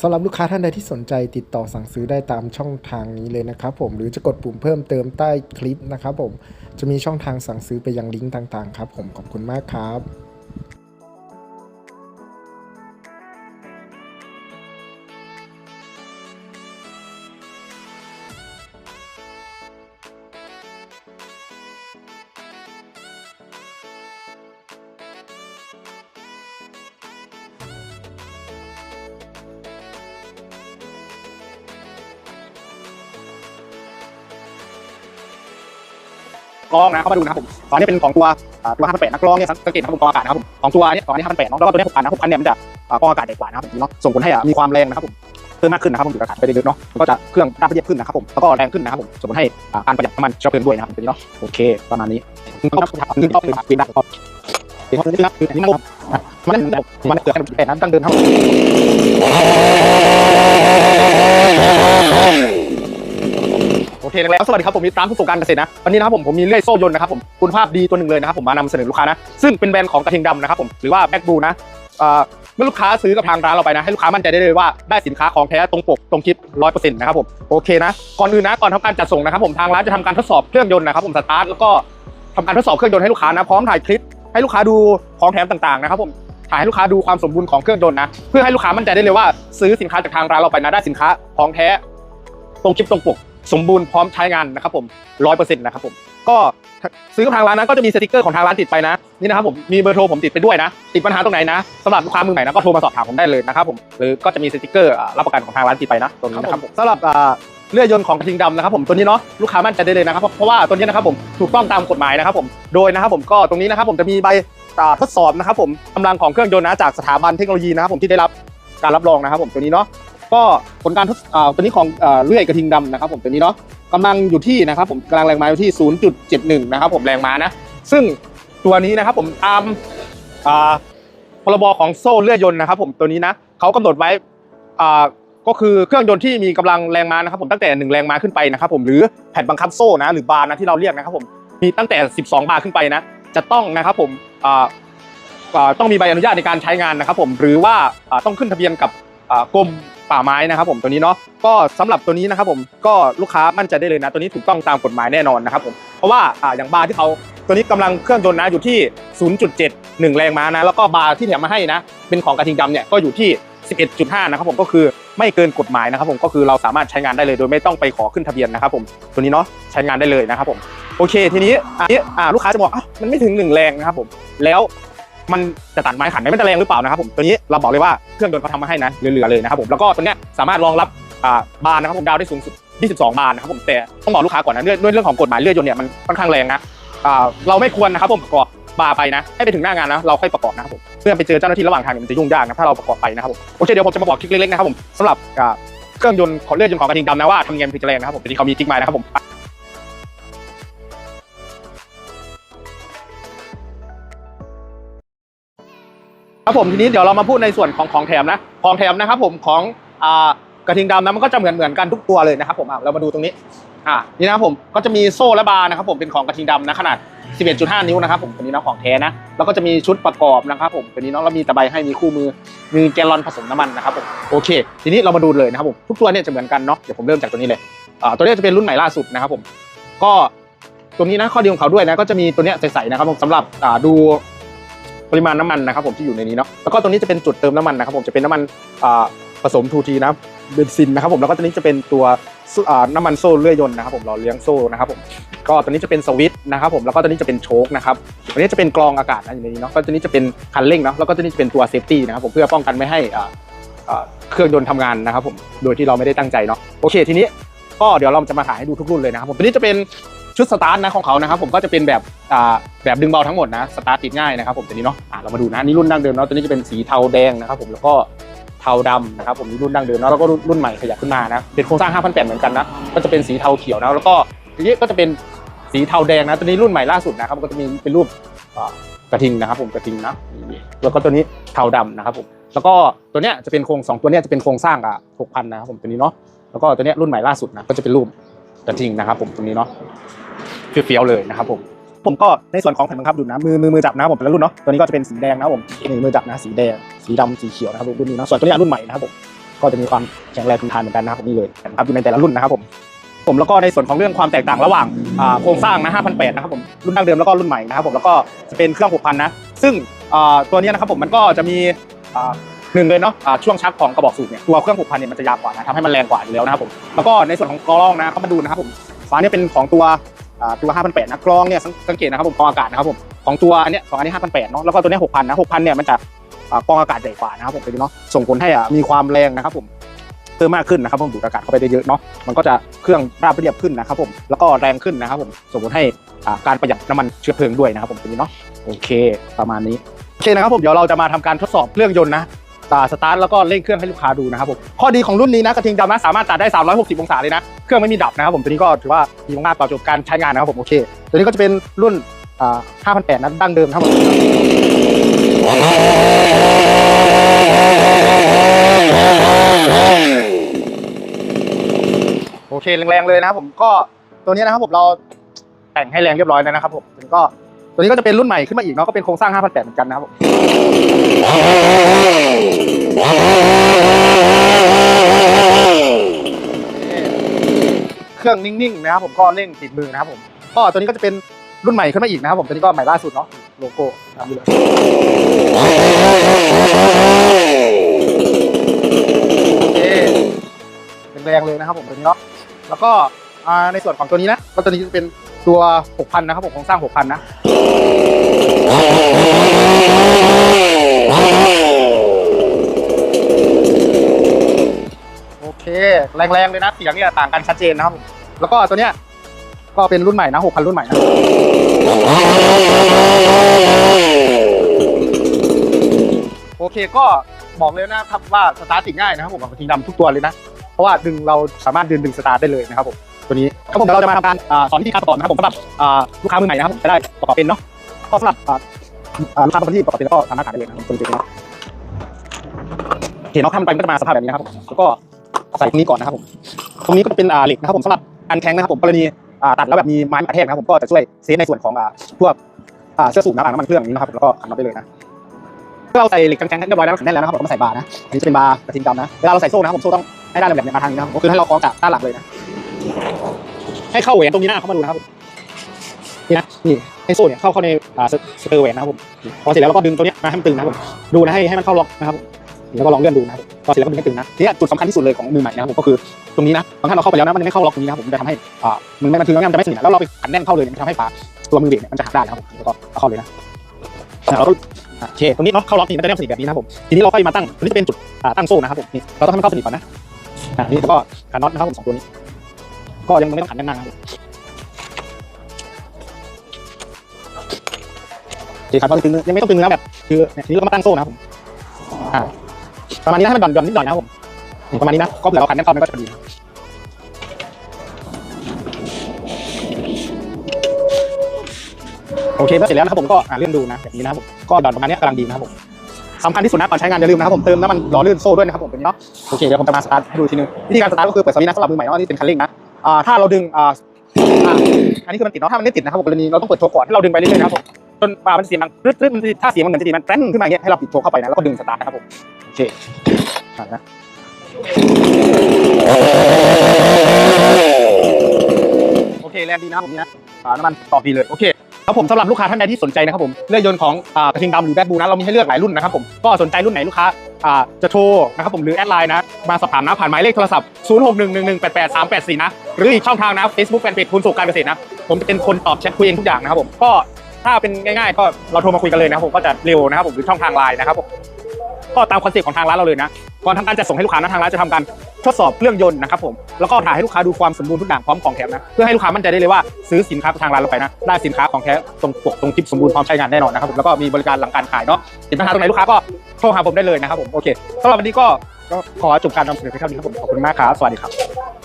สำหรับลูกค้าท่านใดที่สนใจติดต่อสั่งซื้อได้ตามช่องทางนี้เลยนะครับผมหรือจะกดปุ่มเพิ่มเติมใต้คลิปนะครับผมจะมีช่องทางสั่งซื้อไปยังลิงก์ต่างๆครับผมขอบคุณมากครับ กรองนะเข้ามาดูนะครับผมตอนนี้เป็นของตัวอ่าตัว5,800นักกรองเนี่ยสังเกตนะครับผมกองอากาศนะครับผมของตัวนี้ยขอนนี้5,800เนาะแล้วก็ตัวนี้6,000นะ6,000เนี่ยมันจะกองอากาศใหญ่กว่านะครับผมเนาะส่งผลให้มีความแรงนะครับผมเพิ่มมากขึ้นนะครับผมดูดอากาศไปเรื่อยๆเนาะก็จะเครื่องราบเรียบขึ้นนะครับผมแล้วก็แรงขึ้นนะครับผมส่งผลให้การประหยัดน้ำมันเชื้อเพลิงด้วยนะครับตัวนี้เนาะโอเคประมาณนี้ก็ขึ้นก็คือปีนได้ก็เป็นคนที่รักคืออันนี้นะครับมันมันเกิดการเปลี่ยนนั้นตั้งเดิมครับ โอเคแล้วสวัสดีครับผมมิตานผู้ประการเกษตรนะวันนี้นะครับผมผมมีเลื่อยโซ่ยนต์นะครับผมคุณภาพดีตัวหนึ่งเลยนะครับผมมานำเสนอลูกค้านะซึ่งเป็นแบรนด์ของกระทิงดำนะครับผมหรือว่าแบ็กบูนะเอ่อเมื่อลูกค้าซื้อกับทางร้านเราไปนะ ให้ลูกค้ามั่นใจได้เลยว่าได้สินค้าของแท้ตรงปกตรงคลิปร้อยเปอร์เซ็นต์นะครับผมโอเคนะก่อนอื่นนะก่อนทำการจัดส่งนะครับผมทางร้านจะทำการทดสอบเครื่องยนต์นะครับผมสตาร์ทแล้วก็ทำการทดสอบเครื่องยนต์ให้ลูกค้านะพร้อมถ่ายคลิปให้ลูกค้าดูของแถมต่างๆนะครับผมถ่ายให้ลูกค้าดูความสมบูรณ์ของเครื่องยนต์นะเพื่อให้ลูกค้ามั่นใจได้เลยว่า ซื้อสินค้าจากทางร้านเราไปนะได้สินค้าของแท้ตรงคลิปตรงปก สมบูรณ์พร้อมใช้งานนะครับผมร้อยเปอร์เซ็นต์นะครับผมก็ซื้อกับทางร้านนะก็จะมีสติกเกอร์ของทางร้านติดไปนะนี่นะครับผมมีเบอร์โทรผมติดไปด้วยนะ ติดปัญหาตรงไหนนะสำหรับลูกค้ามือใหม่นะก็โทรมาสอบถามผมได้เลยนะครับผมหรือก็จะมีสติกเกอร์รับประกันของทางร้านติดไปนะตรงนี้นะครับผมสำหรับเลื่อยยนต์ของกระทิงดำนะครับผมตัวนี้เนาะลูกค้ามั่นใจได้เลยนะครับเพราะว่าตัวนี้นะครับผมถูกต้องตามกฎหมายนะครับผมโดยนะครับผมก็ตรงนี้นะครับผมจะมีใบทดสอบนะครับผมกำลังของเครื่องยนต์นะจากสถาบันเทคโนโลยีนะครับผมที่ได้รับการรับรองนะครับผมตัวนี้เนาะ ก็ผลการทดอ่าตัวนี้ของอ่าเลื่อยกระทิงดำนะครับผมตัวนี้เนาะกำลังอยู่ที่นะครับผมกำลังแรงม้าอยู่ที่ 0.71 นะครับผมแรงม้านะ ซึ่งตัวนี้นะครับผมตามอ่าพรบของโซ่เลื่อยยนต์นะครับผมตัวนี้นะเขากำหนดไว้อ่าก็คือเครื่องยนต์ที่มีกำลังแรงม้านะครับผมตั้งแต่ 1 แรงม้าขึ้นไปนะครับผมหรือแผ่นบังคับโซ่นะหรือบาร์นะที่เราเรียกนะครับผมมีตั้งแต่ 12 บาร์ขึ้นไปนะ จะต้องนะครับผมอ่าต้องมีใบอนุญาตในการใช้งานนะครับผมหรือว่าต้องขึ้นทะเบียนกับกรม ป่าไม้นะครับผมตัวนี้เนาะก็สำหรับตัวนี้นะครับผมก็ลูกค้ามั่นใจได้เลยนะ ตัวนี้ถูกต้องตามกฎหมายแน่นอนนะครับผมเพราะว่าอ่าอย่างบาร์ที่เขาตัวนี้กำลังเครื่องยนต์นะอยู่ที่ 0.71 แรงม้านะแล้วก็บาร์ที่แถมมาให้นะ เป็นของกระทิงดำเนี่ยก็อยู่ที่ 11.5 นะครับผมก็คือไม่เกินกฎหมายนะครับผมก็คือเราสามารถใช้งานได้เลยโดยไม่ต้องไปขอขึ้นทะเบียนนะครับผมตัวนี้เนาะใช้งานได้เลยนะครับผมโอเคทีนี้อันนี้อ่ลูกค้าจะบอกอะมันไม่ถึง 1 แรงนะครับผมแล้ว มันจะตัดไม้ขันไหมมันจะแรงหรือเปล่านะครับผมตัวนี้เราบอกเลยว่าเครื่องยนต์เขาทำมาให้นะเหลือๆเลยนะครับผมแล้วก็ตัวเนี้ยสามารถรองรับบาร์นะครับผมดาวได้สูงสุด 22 บาร์นะครับผมแต่ต้องบอกลูกค้าก่อนนะด้วยด้วยเรื่องของกฎหมายเลื่อยยนต์เนี่ยมันค่อนข้างแรงนะเราไม่ควรนะครับผมประกอบบาร์ไปนะ ให้ไปถึงหน้างานนะเราค่อยประกอบนะครับผมเพื่อไปเจอเจ้าหน้าที่ระหว่างทางเนี่ยมันจะยุ่งยากนะถ้าเราประกอบไปนะครับผมโอเคเดี๋ยวผมจะมาบอกทริคเล็กๆนะครับผมสำหรับเครื่องยนต์ของเลื่อยยนต์ของกระทิงดำนะว่าทำยังไงถึงจะแรงนะครับผมที่เขามีทริคมานะครับผม ครับผมทีนี้เดี๋ยวเรามาพูดในส่วนของของแถมนะของแถมนะครับผมของอ่ากระทิงดำนะมันก็จะเหมือนเหมือนกันทุกตัวเลยนะครับผมอะเรามาดูตรงนี้อ่านี่นะครับผมก็จะมีโซ่และบาร์นะครับผมเป็นของกระทิงดำนะขนาด 11.5 นิ้วนะครับผมตัวนี้นะของแท้นะแล้วก็จะมีชุดประกอบนะครับผมตัวนี้เนาะเรามีตะไบให้มีคู่มือมีแกลลอนผสมน้ำมันนะครับผมโอเค ทีนี้เรามาดูเลยนะครับผมทุกตัวเนี่ยจะเหมือนกันเนาะเดี๋ยวผมเริ่มจากตัวนี้เลยอ่าตัวนี้จะเป็นรุ่นใหม่ล่าสุดนะครับผมก็ตัวนี้นะข้อดีของเขาด้วยนะก็จะมีตัวเนี้ยใสๆนะครับผมสำหรับอ่าดู ริมาณน้ำมันนะครับผมที่อยู่ในนี้เนาะแล้วก็ตรงนี้จะเป็นจุดเติมน้ำมันนะครับผมจะเป็นน้ำมันผสมทูทีนะเบนซินนะครับผมแล้วก็ตัวนี้จะเป็นตัวซุอ่าน้ำมันโซ่เลื่อยยนต์นะครับผมหล่อเลี้ยงโซ่นะครับผมก็ตัวนี้จะเป็นสวิตช์นะครับผมแล้วก็ตัวนี้จะเป็นโชคนะครับตัวนี้จะเป็นกรองอากาศนะอยู่ในนี้เนาะก็ตัวนี้จะเป็นคันเร่งเนาะแล้วก็ตัวนี้จะเป็นตัวเซฟตี้นะครับผมเพื่อป้องกันไม่ให้อ่าอ่าเครื่องยนต์ทำงานนะครับผมโดยที่เราไม่ได้ตั้งใจเนาะโอเคทีนี้ก็เดี๋ยวเราจะมาถ่ายให้ดูทุกรุ่นเลยนะครับผมตัวนี้จะเป็น ชุดสตาร์ทนะของเขานะครับผมก็จะเป็นแบบอ่าแบบดึงเบาทั้งหมดนะสตาร์ทติดง่ายนะครับผมตัวนี้เนาะอะเรามาดูนะนี่รุ่นดั้งเดิมเนาะตัวนี้จะเป็นสีเทาแดงนะครับผมแล้วก็เทาดำนะครับผมนี่รุ่นดั้งเดิมเนาะแล้วก็รุ่นใหม่ขยับขึ้นมานะเป็นโครงสร้าง5,800เหมือนกันนะก็จะเป็นสีเทาเขียวนะแล้วก็ทีนี้ก็จะเป็นสีเทาแดงนะตัวนี้รุ่นใหม่ล่าสุดนะครับก็จะมีเป็นรูปกระทิงนะครับผมกระทิงนะแล้วก็ตัวนี้เทาดำนะครับผมแล้วก็ตัวเนี้ยจะเป็นโครงสองตัวเนี้ยจะเป็นโครงสร้างอะ6,000นะครับผมตัวนี้เนาะแล้วก็ตัวเนี้ยรุ่นใหม่ล่าสุดนะก็จะเป็นรูปกระทิงนะครับผมตรงนี้เนาะ เฟี้ยวเลยนะครับผมผมก็ในส่วนของแผ่นบังคับดูดนะมือมือมือจับนะครับผมเป็นรุ่นเนาะตัวนี้ก็จะเป็นสีแดงนะครับผมนี่มือจับนะสีแดงสีดำสีเขียวนะครับรุ่นนี้เนาะส่วนตัวนี้รุ่นใหม่นะครับผมก็จะมีความแข็งแรงทนทานเหมือนกันนะครับนี่เลยนะครับอยู่ในแต่ละรุ่นนะครับผมผมแล้วก็ในส่วนของเรื่องความแตกต่างระหว่างโครงสร้างนะ5,800นะครับผมรุ่นดั้งเดิมแล้วก็รุ่นใหม่นะครับผมแล้วก็จะเป็นเครื่อง6,000นะซึ่งตัวนี้นะครับผมมันก็จะมีหนึ่งเลยเนาะช่วงชักของกระบอกสูบเนี่ยตัวเครื่อง6,000เนี่ยมันจะยาวกว่านะทำให้มันแรงกว่าอยู่แล้วนะครับผมแล้วก็ในส่วนของกรองนะเข้ามาดูนะครับผมฝาเนี่ยเป็นของตัว ตัว 5,800นะกรองเนี่ยสังเกตนะครับผมกรองอากาศนะครับผมของตัวอันเนี้ยของอันนี้5,800เนาะแล้วก็ตัวเนี้ย6,000นะ6,000เนี่ยมันจะอ่ากรองอากาศใหญ่กว่านะครับผมไปดูเนาะส่งผลให้อะมีความแรงนะครับผมเพิ่มมากขึ้นนะครับผมดูดอากาศเข้าไปได้เยอะเนาะมันก็จะเครื่องราบเรียบขึ้นนะครับผมแล้วก็แรงขึ้นนะครับผมส่งผลให้อ่าการประหยัดน้ำมันเชื้อเพลิงด้วยนะครับผมตรงนี้เนาะโอเค ประมาณนี้โอเคนะครับผมเดี๋ยวเราจะมาทำการทดสอบเครื่องยนต์นะ สตาร์ทแล้วก็เร่งเครื่องให้ลูกค้าดูนะครับผมข้อดีของรุ่นนี้นะกระทิงดำนะสามารถตัดได้ 360 องศาเลยนะ เครื่องไม่มีดับนะครับผมตัวนี้ก็ถือว่าดีมากๆตอโจทย์การใช้งานนะครับผมโอเค ตัวนี้ก็จะเป็นรุ่นอ่า5,800นะดั้งเดิมครับผมโอเคแรงๆเลยนะครับผมก็ตัวนี้นะครับผมเราแต่งให้แรงเรียบร้อยแล้วนะครับผมตัวก็ ตัวนี้ก็จะเป็นรุ่นใหม่ขึ้นมาอีกเนาะก็เป็นโครงสร้าง 5,800 เหมือนกันนะครับผมเครื่องนิ่งๆนะครับผมก็เร่งติดมือนะครับผมก็ตัวนี้ก็จะเป็นรุ่นใหม่ขึ้นมาอีกนะครับผมตัวนี้ก็ใหม่ล่าสุดเนาะโลโก้ตามนี้เลยโอเคแรงเลยนะครับผมตัวนี้เนาะแล้วก็ในส่วนของตัวนี้นะก็ตัวนี้จะเป็น ตัว6,000นะครับผมโครงสร้าง6,000นะโอเคแรงๆเลยนะเสียงเนี่ยต่างกันชัดเจนนะครับ แล้วก็ตัวเนี้ยก็เป็นรุ่นใหม่นะ6,000รุ่นใหม่นะโอเคก็บอกเลยนะครับว่าสตาร์ทติดง่ายนะครับผมกับกระทิงดำทุกตัวเลยนะ เพราะว่าดึงเราสามารถดึงดึงสตาร์ทได้เลยนะครับผม ตัวนี้ครับผมเดี๋ยวเราจะมาทำการอ่าสอนวิธีการประกอบนะครับผมสำหรับอ่าลูกค้ามือใหม่นะครับผมจะได้ประกอบเป็นเนาะก็สำหรับอ่าอ่าลูกค้าบางที่ประกอบเป็นก็สามารถขายได้เลยนะครับตัวนี้เนาะเห็นเนาะถ้ามันไปมันก็จะมาสภาพแบบนี้นะครับผมแล้วก็ใส่ตรงนี้ก่อนนะครับผมตรงนี้ก็จะเป็นอ่าเหล็กนะครับผมสำหรับการแข็งนะครับผมกรณีอ่าตัดแล้วแบบมีไม้กระแทกนะครับผมก็จะช่วยเซฟในส่วนของอ่าพวกอ่าเสื้อสูบน้ำอ่างน้ำมันเครื่องอย่างนี้นะครับแล้วก็ขันน็อตได้เลยนะเมื่อเราใส่เหล็กแข็งๆเรียบร้อยแล้วแน่นแล้วนะครับผมก็มาใส่บาร์นะอันนี้จะเป็นบาร์กระทิงดำนะเวลาเราใส่โซ่นะครับผมโซ่ต้องให้ด้านแหลมๆเนี่ยมาทางนี้นะครับก็คือให้เราคล้องจากด้านหลังเลยนะ ให้เข้าแหวนตรงนี้นะเข้ามาดูนะครับนี่นะนี่ให้โซ่เนี่ยเข้าเข้าในอ่าสเตอร์แหวนนะครับผมพอเสร็จแล้วเราก็ดึงตัวเนี้ยมาให้มันตึงนะครับผมดูนะให้ให้มันเข้าล็อกนะครับแล้วก็ลองเลื่อนดูนะครับพอเสร็จแล้วก็ดึงให้ตึงนะทีนี้จุดสำคัญที่สุดเลยของมือใหม่นะครับผมก็คือตรงนี้นะบางท่านเราเข้าไปแล้วนะมันไม่เข้าล็อกตรงนี้นะครับผมจะทำให้อ่ามันไม่มันถึงแล้วมันจะไม่สนิทแล้วเราไปขันแน่นเข้าเลยมันทำให้ฝาตัวมือเบรกเนี่ยมันจะหักได้นะครับผมแล้วก็เข้าเลยนะเราก็โอเคตรงนี้เนาะเข้าล็อกนี่มันจะได้ไม่สนิทแบบนี้นะครับผมทีนี้เราค่อยมาตั้งตรงนี้จะเป็นจุดอ่าตั้งโซ่นะครับผมนี่เราต้องให้มันเข้าสนิทก่อนนะอะนี่แล้วก็ขันน็อตนะครับผมสองตัวนี้ ก็ยังไม่ต้องขันแน่นๆนะครับโอเคครับก็ตึงยังไม่ต้องตึงนะแบบ คือนี่ยทีนี้เราก็มาตั้งโซ่นะครับผมประมาณนี้นะให้มันหย่อนหย่อนนิดหน่อยนะครับผมประมาณนี้นะก็เผื่อเราขันแน่นเข้ามันก็จะพอดีโอเคเมื่อเสร็จแล้วนะครับผมก็เลื่อนดูนะแบบนี้นะครับผมก็หย่อนประมาณนี้กำลังดีนะครับผมสำคัญที่สุดนะก่อนใช้งานอย่าลืมนะครับผมเติมน้ำมันหล่อลื่นโซ่ด้วยนะครับผมตัวนี้เนาะโอเคเดี๋ยวผมจะมาสตาร์ทให้ดูทีนึงวิธีการสตาร์ทก็คือเปิดสวิตช์นะสำหรับมือใหม่เนาะนี่เป็นคันเร่งนะ อ่าถ้าเราดึงอ่าอันนี้คือมันติดเนาะถ้ามันไม่ติดนะครับผมกรณีเราต้องเปิดโชว์ก่อนให้เราดึงไปเรื่อยๆนะครับผมจนปลามันเสียงดังรึดรึดมันถ้าเสียงมันเหมือนจะดีมันแป้นขึ้นมาอย่างเงี้ยให้เราปิดโชว์เข้าไปนะแล้วก็ดึงสตาร์ทนะครับผมโอเคอ่านะโอเคแรงดีนะผมนี่นะน้ำมันตอบดีเลยโอเค ครับผมสำหรับลูกค้าท่านใดที่สนใจนะครับผมเรือยนต์ของอ่ากระทิงดำหรือแบดบูนะเรามีให้เลือกหลายรุ่นนะครับผมก็สนใจรุ่นไหนลูกค้าอ่าจะโทรนะครับผมหรือแอดไลน์นะมาสอบถามนะผ่านหมายเลขโทรศัพท์ 0611188384 นะหรืออีกช่องทางนะ Facebook แฟนเพจคุณสุขการเกษตรนะผมจะเป็นคนตอบแชทคุยเองทุกอย่างนะครับผมก็ถ้าเป็นง่ายๆ ก็เราโทรมาคุยกันเลยนะครับผมก็จะเร็วนะครับผมหรือช่องทางไลน์นะครับผม ก็ตามคอนเซ็ปต์ของทางร้านเราเลยนะก่อนทำการจัดส่งให้ลูกค้านะทางร้านจะทำการทดสอบเครื่องยนต์นะครับผมแล้วก็ถ่ายให้ลูกค้าดูความสมบูรณ์ทุกอย่างพร้อมของแถมนะเพื่อให้ลูกค้ามั่นใจได้เลยว่าซื้อสินค้าทางร้านเราไปนะได้สินค้าของแท้ตรงปกตรงคลิปสมบูรณ์พร้อมใช้งานแน่นอนนะครับผมแล้วก็มีบริการหลังการขายเนาะติดปัญหาตรงไหนลูกค้าก็โทรหาผมได้เลยนะครับผมโอเคสำหรับวันนี้ก็ก็ขอจบการนำเสนอเพียงเท่านี้ครับผมขอบคุณมากครับสวัสดีครับ